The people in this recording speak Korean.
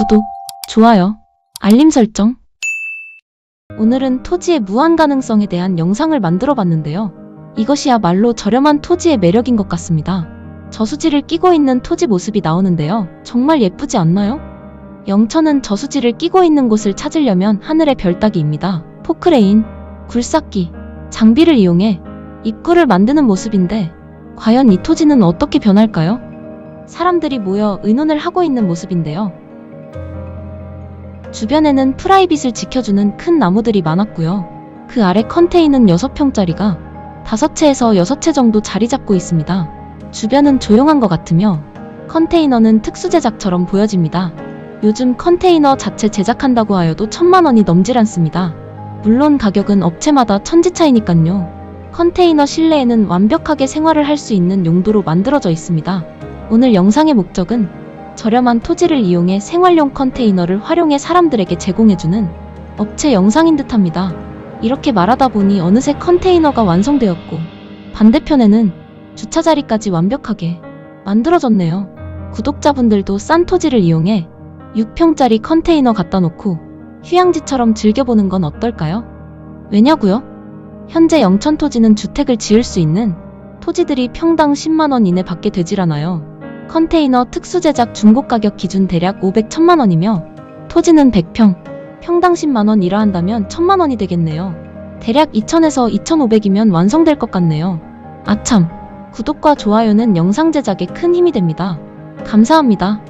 구독, 좋아요, 알림 설정. 오늘은 토지의 무한 가능성에 대한 영상을 만들어 봤는데요. 이것이야말로 저렴한 토지의 매력인 것 같습니다. 저수지를 끼고 있는 토지 모습이 나오는데요. 정말 예쁘지 않나요? 영천은 저수지를 끼고 있는 곳을 찾으려면 하늘의 별 따기입니다. 포크레인, 굴삭기, 장비를 이용해 입구를 만드는 모습인데 과연 이 토지는 어떻게 변할까요? 사람들이 모여 의논을 하고 있는 모습인데요. 주변에는 프라이빗을 지켜주는 큰 나무들이 많았고요. 그 아래 컨테이는 6평짜리가 5채에서 6채 정도 자리 잡고 있습니다. 주변은 조용한 것 같으며 컨테이너는 특수 제작처럼 보여집니다. 요즘 컨테이너 자체 제작한다고 하여도 천만 원이 넘질 않습니다. 물론 가격은 업체마다 천지 차이니깐요. 컨테이너 실내에는 완벽하게 생활을 할 수 있는 용도로 만들어져 있습니다. 오늘 영상의 목적은 저렴한 토지를 이용해 생활용 컨테이너를 활용해 사람들에게 제공해주는 업체 영상인 듯 합니다. 이렇게 말하다 보니 어느새 컨테이너가 완성되었고 반대편에는 주차 자리까지 완벽하게 만들어졌네요. 구독자분들도 싼 토지를 이용해 6평짜리 컨테이너 갖다 놓고 휴양지처럼 즐겨보는 건 어떨까요? 왜냐고요? 현재 영천 토지는 주택을 지을 수 있는 토지들이 평당 10만원 이내 받게 되질 않아요. 컨테이너 특수 제작 중고 가격 기준 대략 500, 1000만 원이며 토지는 100평, 평당 10만 원 이라 한다면 1000만 원이 되겠네요. 대략 2000에서 2500이면 완성될 것 같네요. 아참, 구독과 좋아요는 영상 제작에 큰 힘이 됩니다. 감사합니다.